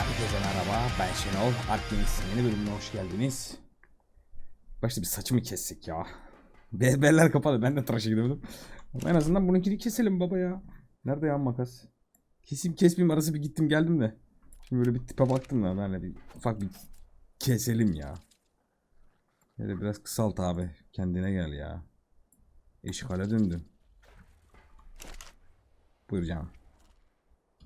Herkese merhaba, ben Şenol. Arkeniz yeni bölümüne hoş geldiniz. Başta bir saçımı kessek ya. Berberler kapalı, ben de tıraşa gidemedim. En azından bununkini keselim baba ya. Nerede ya makas? Keseyim kesmeyeyim arası bir gittim geldim de. Şimdi böyle bir tipe baktım da böyle bir ufak bir keselim ya. Böyle biraz kısalt abi. Kendine gel ya. Eşkale döndüm. Buyur canım.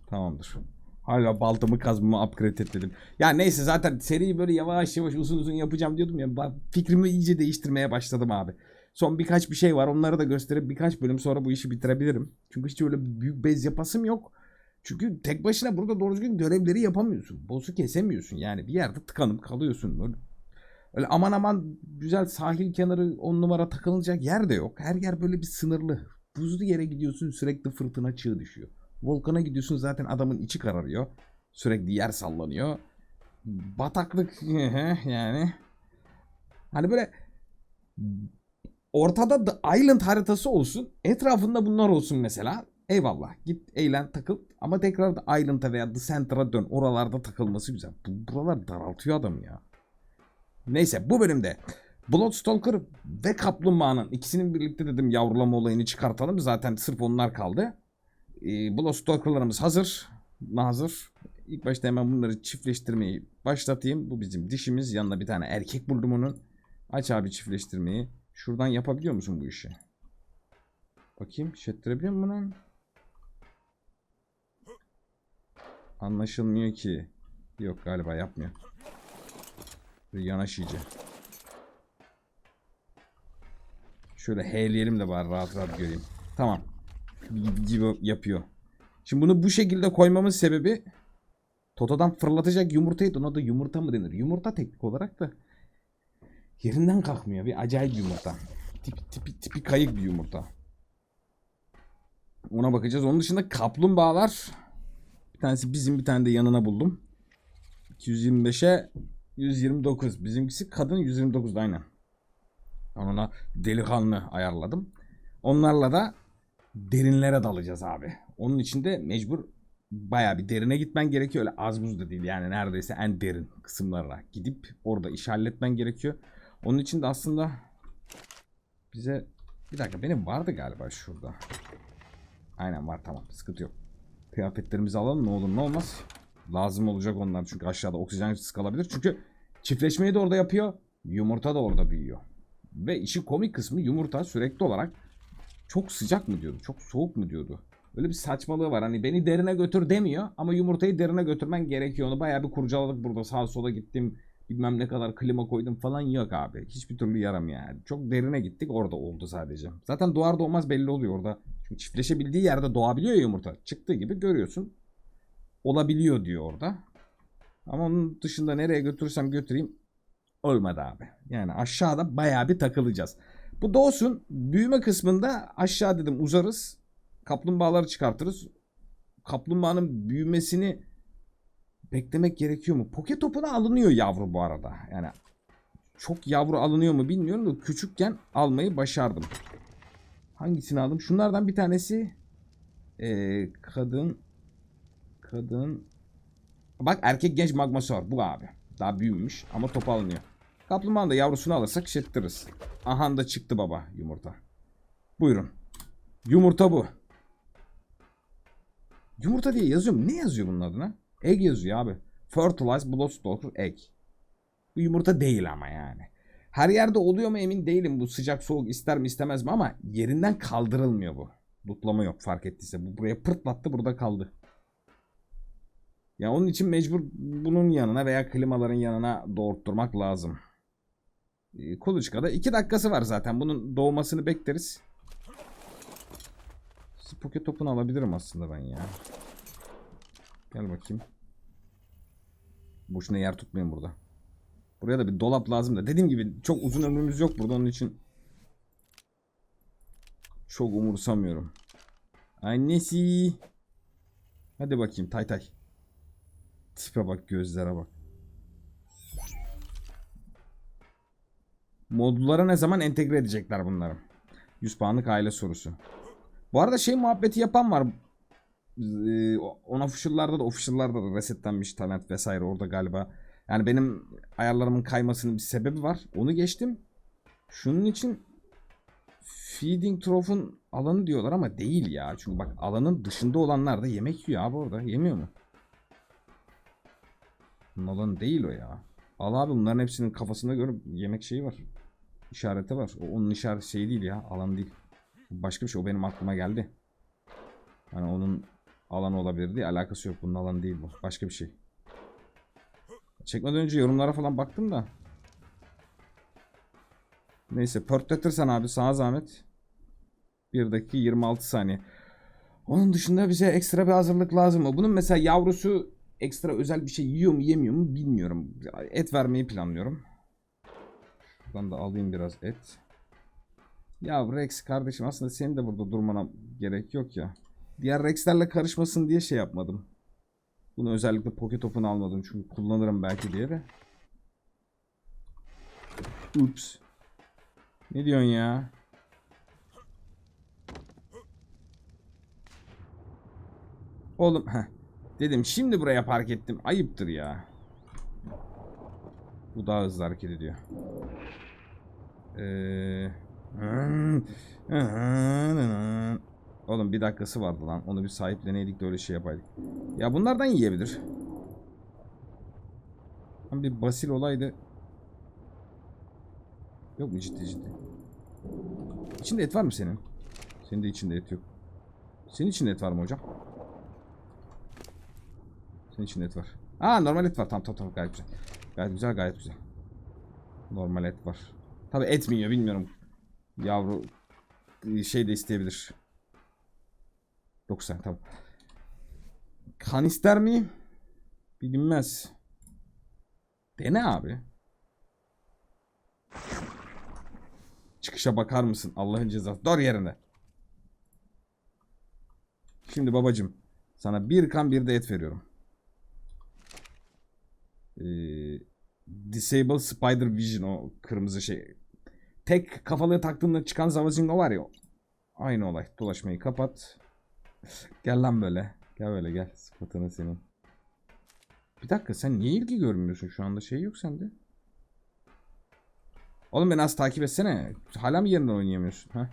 Tamamdır. Hala baltamı kazmamı upgrade etmedim. Ya neyse zaten seriyi böyle yavaş yavaş uzun uzun yapacağım diyordum ya. Fikrimi iyice değiştirmeye başladım abi. Son birkaç bir şey var. Onları da gösterip birkaç bölüm sonra bu işi bitirebilirim. Çünkü hiç öyle büyük bez yapasım yok. Çünkü tek başına burada doğru düzgün görevleri yapamıyorsun. Boss'u kesemiyorsun. Yani bir yerde tıkanıp kalıyorsun. Böyle, öyle aman aman güzel sahil kenarı on numara takılacak yer de yok. Her yer böyle bir sınırlı. Buzlu yere gidiyorsun sürekli fırtına çığ düşüyor. Volkan'a gidiyorsun zaten adamın içi kararıyor. Sürekli yer sallanıyor. Bataklık yani. Hani böyle ortada The Island haritası olsun. Etrafında bunlar olsun mesela. Eyvallah git eğlen takıl ama tekrar The Island'a veya The Center'a dön. Oralarda takılması güzel. Bu, buralar daraltıyor adamı ya. Neyse bu bölümde Bloodstalker ve Kaplumbağa'nın ikisinin birlikte dedim yavrulama olayını çıkartalım. Zaten sırf onlar kaldı. Ee, Bloodstalker'larımız hazır. Hazır. İlk başta hemen bunları çiftleştirmeyi başlatayım. Bu bizim dişimiz. Yanına bir tane erkek buldum onun. Aç abi çiftleştirmeyi. Şuradan yapabiliyor musun bu işi? Bakayım. Şettirebiliyor musun bunu? Anlaşılmıyor ki. Yok galiba yapmıyor. Yanaş iyice. Şöyle heyleyelim de bari rahat rahat göreyim. Tamam. Gibi yapıyor. Şimdi bunu bu şekilde koymamın sebebi Toto'dan fırlatacak yumurtaydı. Ona da yumurta mı denir? Yumurta teknik olarak da yerinden kalkmıyor. Bir acayip yumurta. Tipi, tipi, tipi kayık bir yumurta. Ona bakacağız. Onun dışında kaplumbağalar bir tanesi bizim bir tane de yanına buldum. 225'e 129. Bizimkisi kadın 129'da aynen. Ona delikanlı ayarladım. Onlarla da derinlere dalacağız abi. Onun için de mecbur baya bir derine gitmen gerekiyor. Öyle az buz da değil yani neredeyse en derin kısımlara gidip orada iş halletmen gerekiyor. Onun için de aslında bize bir dakika benim vardı galiba şurada. Aynen var tamam sıkıntı yok. Kıyafetlerimizi alalım ne olur ne olmaz. Lazım olacak onlar çünkü aşağıda oksijen kalabilir. Çünkü çiftleşmeyi de orada yapıyor. Yumurta da orada büyüyor. Ve işin komik kısmı yumurta sürekli olarak çok sıcak mı diyordu, çok soğuk mu diyordu. Öyle bir saçmalığı var. Hani beni derine götür demiyor ama yumurtayı derine götürmen gerekiyor. Onu bayağı bir kurcaladık burada. Sağa sola gittim. Bilmem ne kadar klima koydum falan yok abi. Hiçbir türlü yaramıyor yani. Çok derine gittik orada oldu sadece. Zaten doğar doğmaz belli oluyor orada. Çünkü çiftleşebildiği yerde doğabiliyor yumurta. Çıktığı gibi görüyorsun. Olabiliyor diyor orada. Ama onun dışında nereye götürürsem götüreyim olmadı abi. Yani aşağıda bayağı bir takılacağız. Bu doğsun büyüme kısmında aşağı dedim uzarız. Kaplumbağaları çıkartırız. Kaplumbağanın büyümesini beklemek gerekiyor mu? Poke topuna alınıyor yavru bu arada. Yani çok yavru alınıyor mu bilmiyorum da küçükken almayı başardım. Hangisini aldım? Şunlardan bir tanesi ee, kadın kadın bak erkek genç magmasör bu abi. Daha büyümüş ama topu alınıyor. Kaplumbağanın da yavrusunu alırsak şettiririz. Aha da çıktı baba yumurta. Buyurun. Yumurta bu. Yumurta diye yazıyorum. Ne yazıyor bunun adına? Egg yazıyor abi. Fertilize Bloodstalker Egg. Bu yumurta değil ama yani. Her yerde oluyor mu emin değilim. Bu sıcak soğuk ister mi istemez mi ama yerinden kaldırılmıyor bu. Dutlama yok fark ettiyse. Bu buraya pırtlattı burada kaldı. Ya onun için mecbur bunun yanına veya klimaların yanına doğurtturmak lazım. Ee, Kuluçka'da 2 dakikası var zaten. Bunun doğmasını bekleriz. Pocket topunu alabilirim aslında ben ya. Gel bakayım. Boşuna yer tutmayın burada. Buraya da bir dolap lazım da. Dediğim gibi çok uzun ömrümüz yok burada onun için. Çok umursamıyorum. Annesi. Hadi bakayım tay tay. Tipe bak gözlere bak. Modlara ne zaman entegre edecekler bunları? 100 puanlık aile sorusu. Bu arada şey muhabbeti yapan var. e, on official'larda da official'larda da resetlenmiş talent vesaire orada galiba. Yani benim ayarlarımın kaymasının bir sebebi var. Onu geçtim. Şunun için Feeding Trough'un alanı diyorlar ama değil ya. Çünkü bak alanın dışında olanlar da yemek yiyor abi orada. Yemiyor mu? Bunun alanı değil o ya. Al abi bunların hepsinin kafasında görüp yemek şeyi var. İşareti var. O onun işaret şeyi değil ya. Alan değil. Başka bir şey. O benim aklıma geldi. Hani onun alanı olabilir diye alakası yok. Bunun alanı değil bu. Başka bir şey. Çekmeden önce yorumlara falan baktım da. Neyse pörtletirsen abi sana zahmet. 1 dakika 26 saniye. Onun dışında bize ekstra bir hazırlık lazım mı? Bunun mesela yavrusu ekstra özel bir şey yiyor mu yemiyor mu bilmiyorum. Et vermeyi planlıyorum. Şuradan da alayım biraz et. Ya Rex kardeşim aslında senin de burada durmana gerek yok ya. Diğer Rex'lerle karışmasın diye şey yapmadım. Bunu özellikle pocket topunu almadım çünkü kullanırım belki diye de. Ups. Ne diyorsun ya? Oğlum heh. Dedim şimdi buraya park ettim. Ayıptır ya. Bu daha hızlı hareket ediyor. Ee, Oğlum bir dakikası vardı lan. Onu bir sahipleneydik de öyle şey yapaydık. Ya bunlardan yiyebilir. Bir basil olaydı. Yok mu ciddi ciddi? İçinde et var mı senin? Senin de içinde et yok. Senin içinde et var mı hocam? Senin içinde et var. Aa normal et var. Tamam tamam tamam gayet güzel. Gayet güzel gayet güzel. Normal et var. Tabi et mi yiyor bilmiyorum. Yavru şey de isteyebilir. 90 tamam. Kan ister mi? Bilinmez. Dene abi. Çıkışa bakar mısın? Allah'ın cezası. Dur yerine. Şimdi babacım. Sana bir kan bir de et veriyorum. Ee, Disable Spider Vision o kırmızı şey. Tek kafalığı taktığında çıkan Zavazingo var ya. Aynı olay. Dolaşmayı kapat. gel lan böyle. Gel böyle gel. Sıfatını senin. Bir dakika sen niye ilgi görmüyorsun şu anda? Şey yok sende. Oğlum beni az takip etsene. Hala mı yerinden oynayamıyorsun? Ha?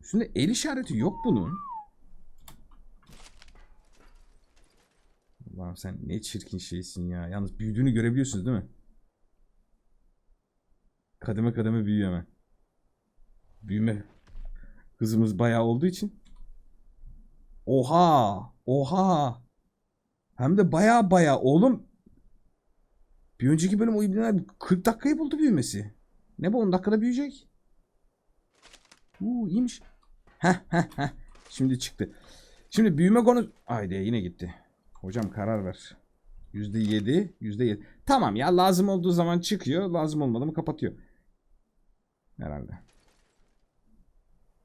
Üstünde el işareti yok bunun. Allah'ım sen ne çirkin şeysin ya. Yalnız büyüdüğünü görebiliyorsunuz değil mi? Kademe kademe büyüyor hemen. Büyüme hızımız bayağı olduğu için. Oha! Oha! Hem de bayağı bayağı oğlum. Bir önceki bölüm o ibneler 40 dakikayı buldu büyümesi. Ne bu 10 dakikada büyüyecek? Uuu iyiymiş. Heh heh heh. Şimdi çıktı. Şimdi büyüme konu... Haydi yine gitti. Hocam karar ver. %7, %7. Tamam ya lazım olduğu zaman çıkıyor. Lazım olmadı mı kapatıyor. Herhalde.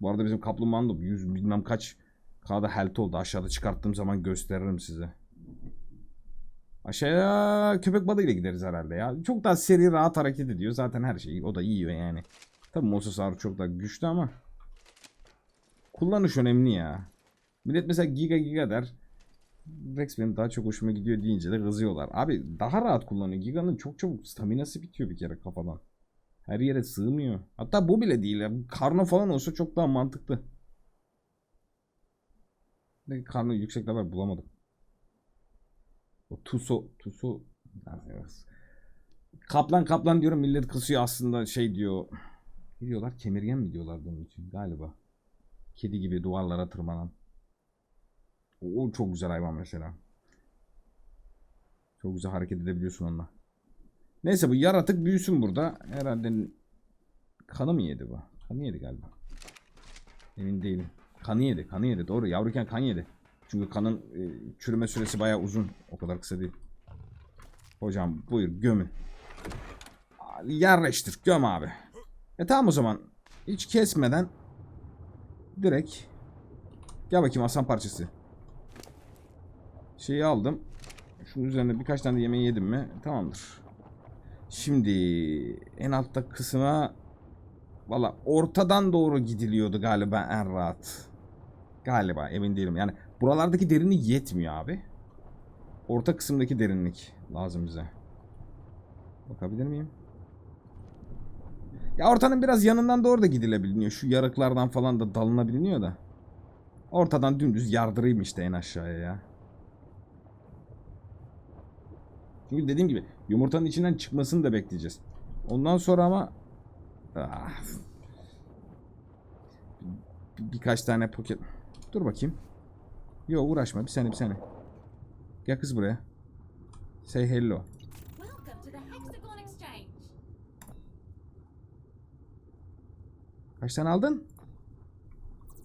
Bu arada bizim kaplumbağanın da 100 bilmem kaç K'da health oldu. Aşağıda çıkarttığım zaman gösteririm size. Aşağıya köpek balığıyla gideriz herhalde ya. Çok daha seri rahat hareket ediyor. Zaten her şeyi o da yiyor yani. Tabi Mosasaurus çok daha güçlü ama. Kullanış önemli ya. Millet mesela giga giga der. Rex benim daha çok hoşuma gidiyor deyince de kızıyorlar. Abi daha rahat kullanıyor. Giga'nın çok çabuk staminası bitiyor bir kere kafadan. Her yere sığmıyor. Hatta bu bile değil. ya. Karno falan olsa çok daha mantıklı. Ne karno yüksek level bulamadım. O Tuso Tuso Kaplan kaplan diyorum millet kısıyor aslında şey diyor. Ne diyorlar? Kemirgen mi diyorlar bunun için galiba. Kedi gibi duvarlara tırmanan. O, o çok güzel hayvan mesela. Çok güzel hareket edebiliyorsun onunla. Neyse bu yaratık büyüsün burada. Herhalde kanı mı yedi bu? Kanı yedi galiba. Emin değilim. Kanı yedi. Kanı yedi. Doğru. Yavruken kan yedi. Çünkü kanın e, çürüme süresi bayağı uzun. O kadar kısa değil. Hocam buyur gömün. Yerleştir. Göm abi. E tamam o zaman. Hiç kesmeden direkt gel bakayım aslan parçası. Şeyi aldım. Şunun üzerine birkaç tane de yemeği yedim mi? Tamamdır. Şimdi en altta kısma valla ortadan doğru gidiliyordu galiba en rahat. Galiba emin değilim. Yani buralardaki derinlik yetmiyor abi. Orta kısımdaki derinlik lazım bize. Bakabilir miyim? Ya ortanın biraz yanından doğru da gidilebiliyor. Şu yarıklardan falan da dalınabiliyor da. Ortadan dümdüz yardırayım işte en aşağıya ya. Çünkü dediğim gibi yumurtanın içinden çıkmasını da bekleyeceğiz. Ondan sonra ama Ah. Bir- birkaç tane poket Dur bakayım. Yo uğraşma bir saniye bir saniye. Gel kız buraya. Say hello. Kaç tane aldın?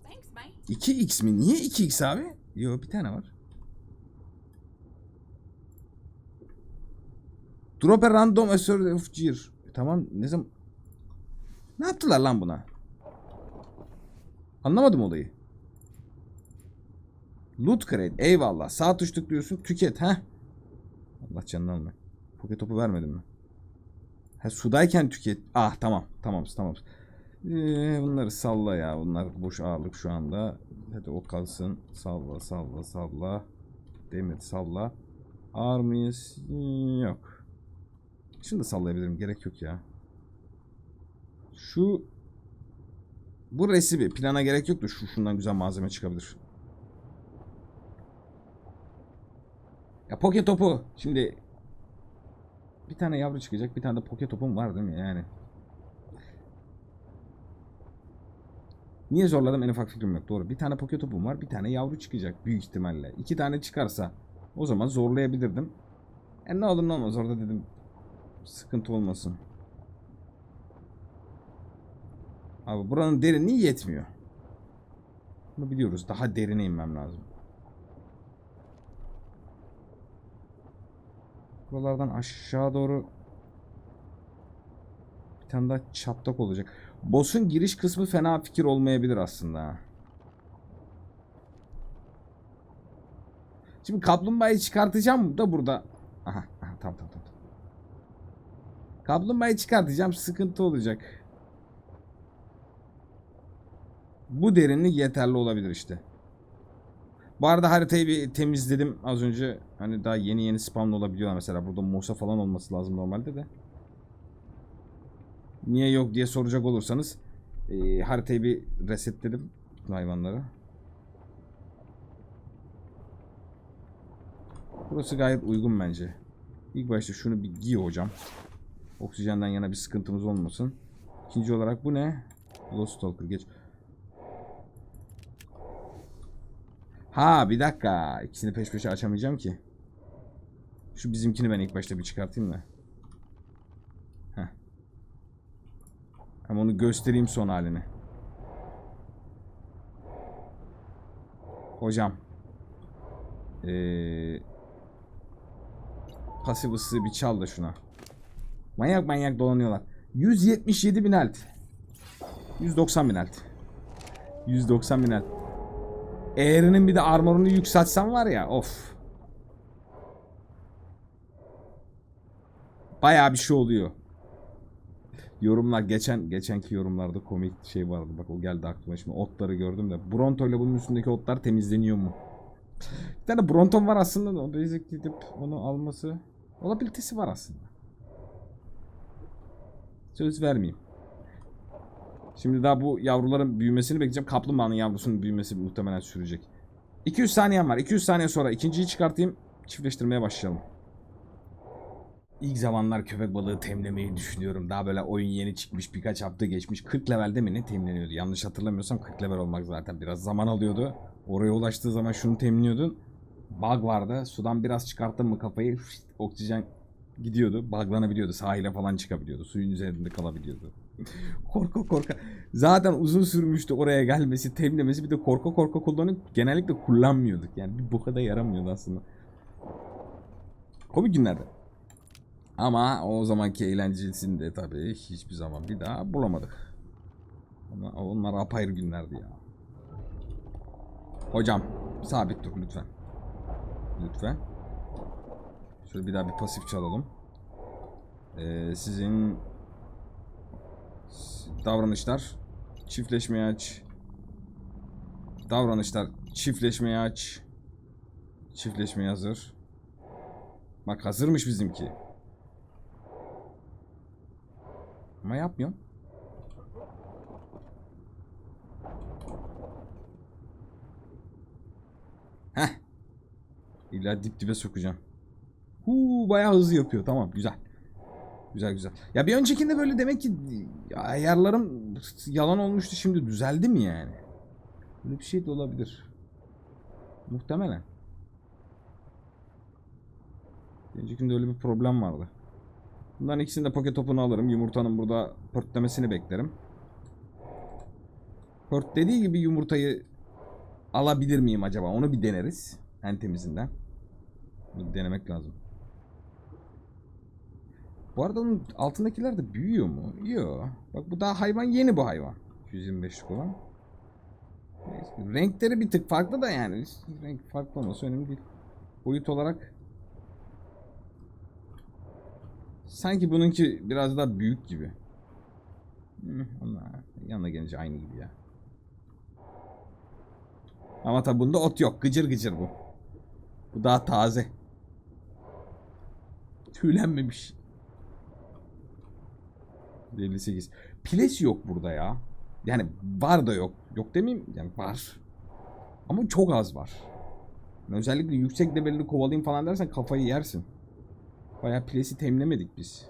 Thanks, mate. 2x mi? Niye 2x abi? Yo bir tane var. Drop a random assert of gear. E, Tamam ne zaman... Ne yaptılar lan buna? Anlamadım olayı. Loot crate. Eyvallah. Sağ tuş tıklıyorsun. Tüket. ha. Allah canını alma. Poket topu vermedim mi? Ha sudayken tüket. Ah tamam. Tamam tamam. Ee, bunları salla ya. Bunlar boş ağırlık şu anda. Hadi o kalsın. Salla salla salla. Demir salla. Ağır mıyız? Yok. Şunu da sallayabilirim. Gerek yok ya. Şu bu resibi plana gerek yok da şu şundan güzel malzeme çıkabilir. Ya poke topu. Şimdi bir tane yavru çıkacak. Bir tane de poke topum var değil mi? Yani. Niye zorladım en ufak fikrim yok. Doğru. Bir tane poke topum var. Bir tane yavru çıkacak büyük ihtimalle. İki tane çıkarsa o zaman zorlayabilirdim. E ne olur ne olmaz orada dedim. Sıkıntı olmasın. Abi buranın derinliği yetmiyor. Bunu biliyoruz. Daha derine inmem lazım. Buralardan aşağı doğru bir tane daha çatlak olacak. Boss'un giriş kısmı fena fikir olmayabilir aslında. Şimdi kaplumbağayı çıkartacağım da burada. Aha, aha tamam tamam tamam. Kaplumbağayı çıkartacağım sıkıntı olacak. Bu derinlik yeterli olabilir işte. Bu arada haritayı bir temizledim az önce. Hani daha yeni yeni spawn olabiliyor mesela. Burada mosa falan olması lazım normalde de. Niye yok diye soracak olursanız e, haritayı bir resetledim hayvanları. Burası gayet uygun bence. İlk başta şunu bir giy hocam. Oksijenden yana bir sıkıntımız olmasın. İkinci olarak bu ne? Lost Stalker geç. Ha bir dakika. İkisini peş peşe açamayacağım ki. Şu bizimkini ben ilk başta bir çıkartayım da. Heh. Ama onu göstereyim son halini. Hocam. Ee, pasif ısığı bir çal da şuna. Manyak manyak dolanıyorlar. 177 bin alt. 190 bin alt. 190 bin alt. Eğrinin bir de armorunu yükseltsem var ya of. Bayağı bir şey oluyor. Yorumlar geçen geçenki yorumlarda komik şey vardı. Bak o geldi aklıma şimdi otları gördüm de. Bronto ile bunun üstündeki otlar temizleniyor mu? Bir tane Bronton var aslında da basic gidip onu alması olabilitesi var aslında. Söz vermeyeyim. Şimdi daha bu yavruların büyümesini bekleyeceğim. Kaplumbağanın yavrusunun büyümesi muhtemelen sürecek. 200 saniyem var. 200 saniye sonra ikinciyi çıkartayım. Çiftleştirmeye başlayalım. İlk zamanlar köpek balığı temlemeyi düşünüyorum. Daha böyle oyun yeni çıkmış birkaç hafta geçmiş. 40 levelde mi ne temleniyordu? Yanlış hatırlamıyorsam 40 level olmak zaten biraz zaman alıyordu. Oraya ulaştığı zaman şunu temliyordun. Bug vardı. Sudan biraz çıkarttın mı kafayı oksijen gidiyordu. Buglanabiliyordu. Sahile falan çıkabiliyordu. Suyun üzerinde kalabiliyordu. korka korka. Zaten uzun sürmüştü oraya gelmesi, temlemesi. Bir de korka korka kullanıp genellikle kullanmıyorduk. Yani bir boka da yaramıyordu aslında. Komik günlerdi. Ama o zamanki eğlencesini de tabii hiçbir zaman bir daha bulamadık. Ama onlar apayrı günlerdi ya. Hocam sabit dur lütfen. Lütfen. Şöyle bir daha bir pasif çalalım. Ee, sizin davranışlar çiftleşmeye aç. Davranışlar. Çiftleşmeyi aç. Çiftleşmeye hazır. Bak hazırmış bizimki. Ama yapmıyorum. Heh. İlla dip dibe sokacağım. Huu bayağı hızlı yapıyor. Tamam güzel. Güzel güzel. Ya bir öncekinde böyle demek ki ya ayarlarım yalan olmuştu şimdi düzeldi mi yani? Böyle bir şey de olabilir. Muhtemelen. Öncekinde öyle bir problem vardı. Bunların ikisini de poket topunu alırım. Yumurtanın burada pörtlemesini beklerim. Pört dediği gibi yumurtayı alabilir miyim acaba? Onu bir deneriz. En temizinden. Bunu denemek lazım. Bu arada onun altındakiler de büyüyor mu? Yok. Bak bu daha hayvan yeni bu hayvan. 225'lik olan. Neyse, Renkleri bir tık farklı da yani. Renk farklı olması önemli değil. Boyut olarak sanki bununki biraz daha büyük gibi. Onlar yanına gelince aynı gibi ya. Ama tabi bunda ot yok. Gıcır gıcır bu. Bu daha taze. Tüylenmemiş. 58. Piles yok burada ya. Yani var da yok. Yok demeyeyim. Yani var. Ama çok az var. Yani özellikle yüksek levelini kovalayayım falan dersen kafayı yersin. Bayağı pilesi temlemedik biz.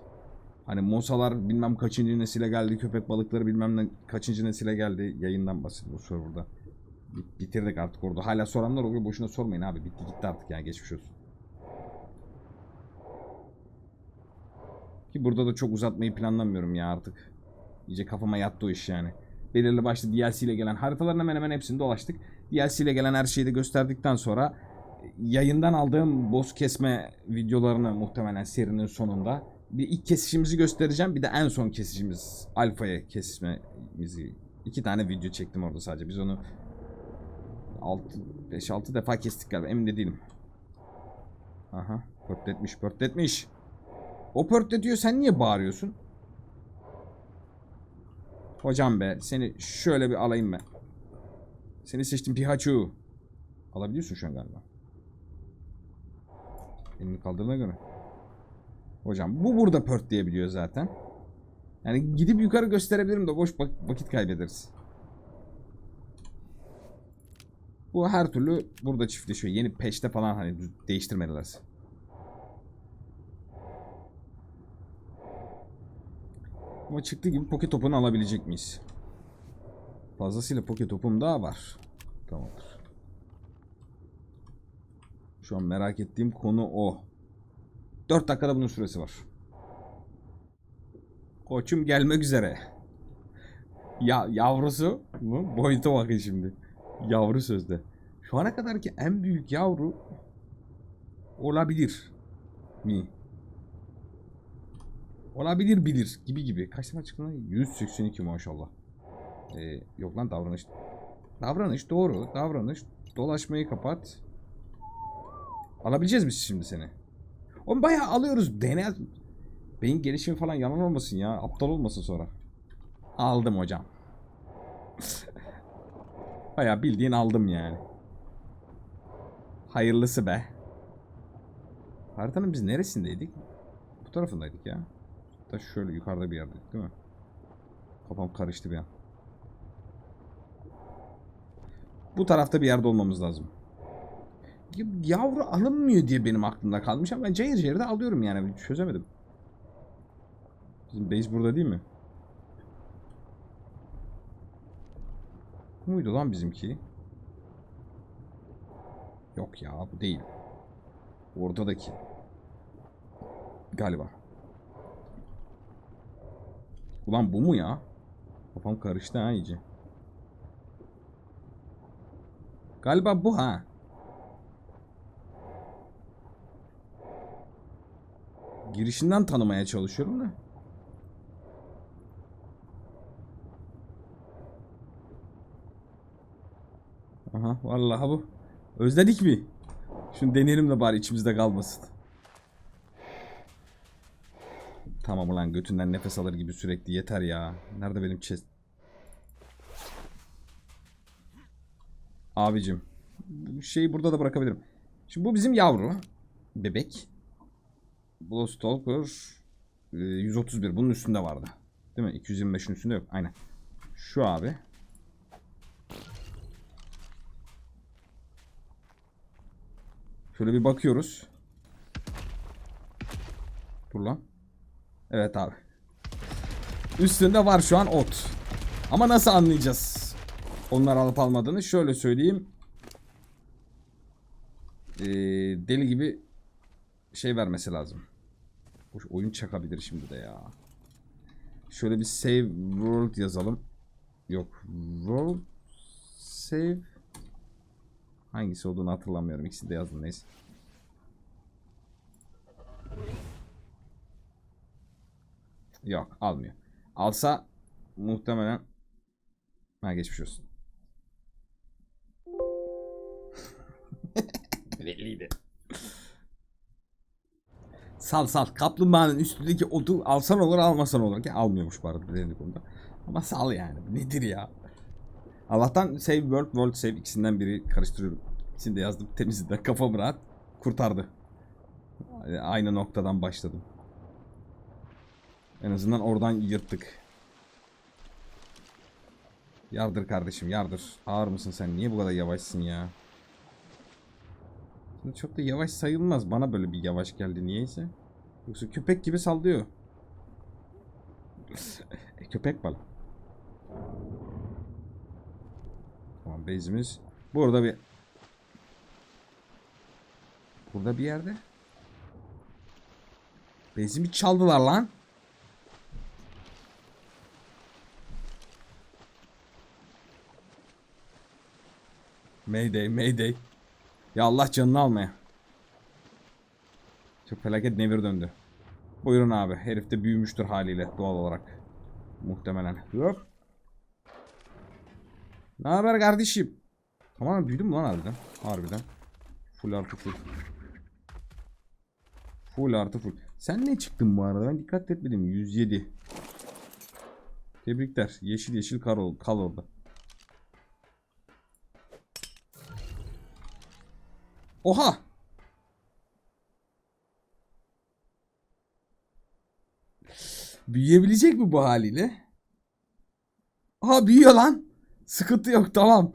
Hani mosalar bilmem kaçıncı nesile geldi, köpek balıkları bilmem ne kaçıncı nesile geldi. Yayından bahsediyor serverda. Bit- Bitirdik artık orada. Hala soranlar oluyor. Boşuna sormayın abi. Bitti gitti artık yani geçmiş olsun. Ki burada da çok uzatmayı planlamıyorum ya artık. İyice kafama yattı o iş yani. Belirli başlı DLC ile gelen haritaların hemen hemen hepsini dolaştık. DLC ile gelen her şeyi de gösterdikten sonra yayından aldığım boss kesme videolarını muhtemelen serinin sonunda bir ilk kesişimizi göstereceğim. Bir de en son kesişimiz alfaya kesmemizi. iki tane video çektim orada sadece. Biz onu 5-6 defa kestik galiba emin de değilim. Aha pörtletmiş pörtletmiş. O pörtletiyor sen niye bağırıyorsun? Hocam be seni şöyle bir alayım ben. Seni seçtim Pikachu. Alabiliyorsun şu an galiba. Elini kaldırdığına göre. Hocam bu burada pört diyebiliyor zaten. Yani gidip yukarı gösterebilirim de boş vak- vakit kaybederiz. Bu her türlü burada çiftleşiyor. Yeni peşte falan hani düz- Ama çıktığı gibi poket topunu alabilecek miyiz? Fazlasıyla poket topum daha var. Tamamdır. Şu an merak ettiğim konu o. 4 dakikada bunun süresi var. Koçum gelmek üzere. Ya yavrusu mu? Boyuta bakın şimdi. Yavru sözde. Şu ana kadarki en büyük yavru olabilir mi? Olabilir bilir gibi gibi. Kaç tane çıktı lan? 182 maşallah. Ee, yok lan davranış. Davranış doğru. Davranış. Dolaşmayı kapat. Alabileceğiz mi şimdi seni? Oğlum bayağı alıyoruz. Dene. Beyin gelişimi falan yalan olmasın ya. Aptal olmasın sonra. Aldım hocam. bayağı bildiğin aldım yani. Hayırlısı be. Haritanın biz neresindeydik? Bu tarafındaydık ya. Da şöyle yukarıda bir yerdeydik değil mi? Kafam karıştı bir an. Bu tarafta bir yerde olmamız lazım. Ya- Yavru alınmıyor diye benim aklımda kalmış ama ben cayır cayır da alıyorum yani çözemedim. Bizim base burada değil mi? Bu muydu lan bizimki? Yok ya bu değil. Ortadaki. Galiba. Ulan bu mu ya? Kafam karıştı ha iyice. Galiba bu ha. Girişinden tanımaya çalışıyorum da. Aha vallahi bu. Özledik mi? Şunu deneyelim de bari içimizde kalmasın. Tamam ulan götünden nefes alır gibi sürekli yeter ya. Nerede benim chest? Abicim. Şeyi burada da bırakabilirim. Şimdi bu bizim yavru. Bebek. Blood Stalker e, 131. Bunun üstünde vardı. Değil mi? 225'in üstünde yok. Aynen. Şu abi. Şöyle bir bakıyoruz. Dur lan. Evet abi. Üstünde var şu an ot. Ama nasıl anlayacağız? Onlar alıp almadığını şöyle söyleyeyim. Ee, deli gibi şey vermesi lazım. Oyun çakabilir şimdi de ya. Şöyle bir save world yazalım. Yok. World save hangisi olduğunu hatırlamıyorum. İkisini de yazdım neyse. Yok almıyor. Alsa muhtemelen ha geçmiş olsun. Belliydi. Sal sal. Kaplumbağanın üstündeki otu alsan olur almasan olur ki almıyormuş bu arada dediğim konuda. Ama sal yani. Nedir ya? Allah'tan save world world save ikisinden biri karıştırıyorum. İkisini de yazdım. Temizledi. Kafam rahat. Kurtardı. Aynı noktadan başladım. En azından oradan yırttık. Yardır kardeşim yardır. Ağır mısın sen? Niye bu kadar yavaşsın ya? Şimdi çok da yavaş sayılmaz. Bana böyle bir yavaş geldi niyeyse. Yoksa köpek gibi sallıyor. e, köpek balı. Tamam base'imiz. Burada bir Burada bir yerde. Base'imi çaldılar lan. Mayday, Mayday. Ya Allah canını almaya. Çok felaket nevir döndü. Buyurun abi. Herif de büyümüştür haliyle doğal olarak. Muhtemelen. Hop. Ne haber kardeşim? Tamam büyüdüm lan harbiden? Harbiden. Full artı full. Full artı full. Sen ne çıktın bu arada? Ben dikkat etmedim. 107. Tebrikler. Yeşil yeşil kar ol, kal orada. Oha! Büyüyebilecek mi bu haliyle? Aha büyüyor lan. Sıkıntı yok tamam.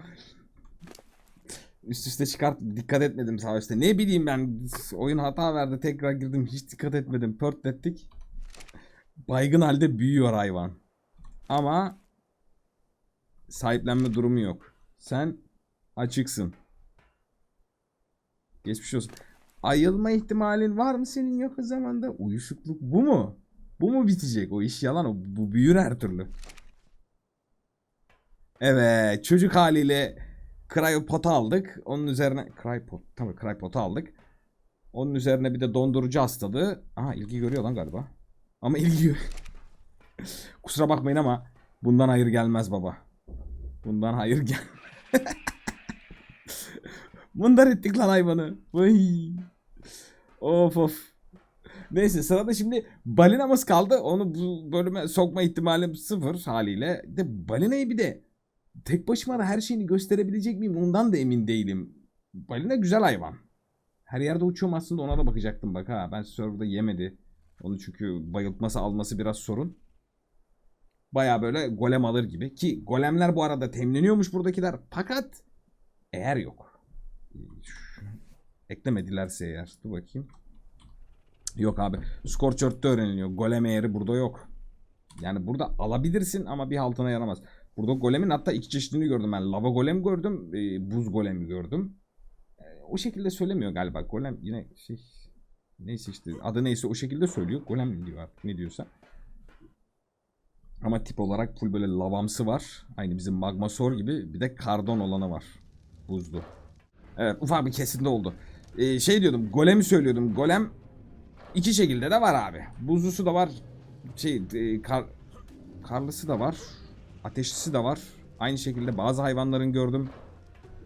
Üst üste çıkart dikkat etmedim sağ üstte. Ne bileyim ben oyun hata verdi tekrar girdim hiç dikkat etmedim. Pörtlettik. Baygın halde büyüyor hayvan. Ama sahiplenme durumu yok. Sen açıksın. Geçmiş olsun. Ayılma ihtimalin var mı senin yakın zamanda? Uyuşukluk bu mu? Bu mu bitecek? O iş yalan. O, bu büyür her türlü. Evet. Çocuk haliyle cryopot'u aldık. Onun üzerine cryopot. Tabii cryopot'u aldık. Onun üzerine bir de dondurucu hastalığı. Aha ilgi görüyor lan galiba. Ama ilgi Kusura bakmayın ama bundan hayır gelmez baba. Bundan hayır gel. Bundan ettik lan hayvanı. Vay. Of of. Neyse sırada şimdi balinamız kaldı. Onu bu bölüme sokma ihtimalim sıfır haliyle. De balinayı bir de tek başıma da her şeyini gösterebilecek miyim ondan da emin değilim. Balina güzel hayvan. Her yerde uçuyorum aslında ona da bakacaktım bak ha. Ben serverda yemedi. Onu çünkü bayıltması alması biraz sorun. Baya böyle golem alır gibi. Ki golemler bu arada temleniyormuş buradakiler. Fakat eğer yok. Eklemedilerse eğer. Dur bakayım. Yok abi. Scorcherd'de öğreniliyor. Golem eğeri burada yok. Yani burada alabilirsin ama bir altına yaramaz. Burada golemin hatta iki çeşidini gördüm ben. Lava golem gördüm. e, buz golemi gördüm. E, o şekilde söylemiyor galiba. Golem yine şey neyse işte adı neyse o şekilde söylüyor. Golem diyor artık ne diyorsa. Ama tip olarak full böyle lavamsı var. Aynı bizim magmasaur gibi bir de kardon olanı var. Buzlu. Evet ufak bir kesinti oldu. Ee, şey diyordum golemi söylüyordum. Golem iki şekilde de var abi. Buzlusu da var. Şey e, kar, karlısı da var. Ateşlisi de var. Aynı şekilde bazı hayvanların gördüm.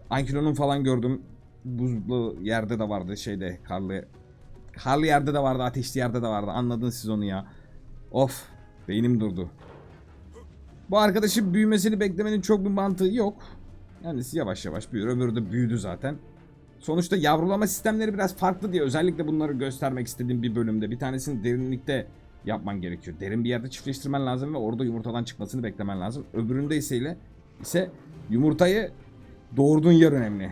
Ankilonun falan gördüm. Buzlu yerde de vardı şeyde karlı. Karlı yerde de vardı, ateşli yerde de vardı. Anladınız siz onu ya. Of, beynim durdu. Bu arkadaşın büyümesini beklemenin çok bir mantığı yok. Kendisi yavaş yavaş büyür. Öbürü de büyüdü zaten. Sonuçta yavrulama sistemleri biraz farklı diye özellikle bunları göstermek istediğim bir bölümde. Bir tanesini derinlikte yapman gerekiyor. Derin bir yerde çiftleştirmen lazım ve orada yumurtadan çıkmasını beklemen lazım. Öbüründe ise ile ise yumurtayı doğurduğun yer önemli.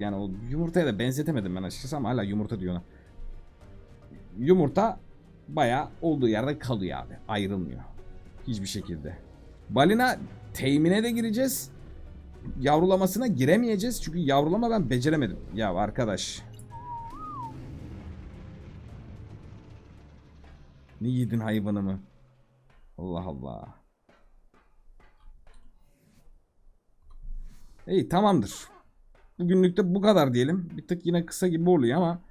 Yani o yumurtaya da benzetemedim ben açıkçası ama hala yumurta diyor ona. Yumurta bayağı olduğu yerde kalıyor abi. Ayrılmıyor. Hiçbir şekilde. Balina teymine de gireceğiz. Yavrulamasına giremeyeceğiz. Çünkü yavrulama ben beceremedim. Ya arkadaş. Ne yedin hayvanımı? Allah Allah. İyi tamamdır. Bugünlük de bu kadar diyelim. Bir tık yine kısa gibi oluyor ama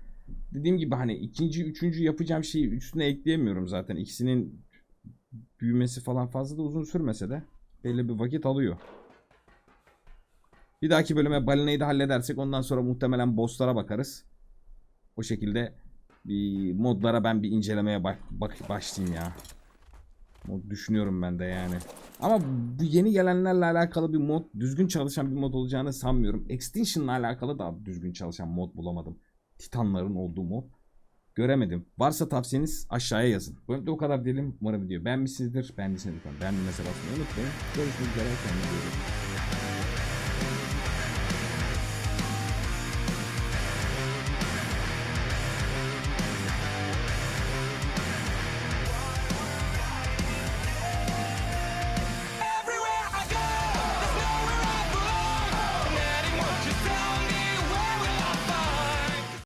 dediğim gibi hani ikinci, üçüncü yapacağım şeyi üstüne ekleyemiyorum zaten. İkisinin büyümesi falan fazla da uzun sürmese de belli bir vakit alıyor. Bir dahaki bölüme balinayı da halledersek ondan sonra muhtemelen bosslara bakarız. O şekilde bir modlara ben bir incelemeye bak, bak başlayayım ya. Mod düşünüyorum ben de yani. Ama bu yeni gelenlerle alakalı bir mod, düzgün çalışan bir mod olacağını sanmıyorum. Extinction'la alakalı da düzgün çalışan mod bulamadım. Titanların olduğu mod. Göremedim. Varsa tavsiyeniz aşağıya yazın. Bu bölümde o kadar diyelim. Umarım video beğenmişsinizdir. Beğendiyseniz lütfen beğenmeyi basmayı unutmayın. Görüşmek üzere. Kendinize iyi bakın.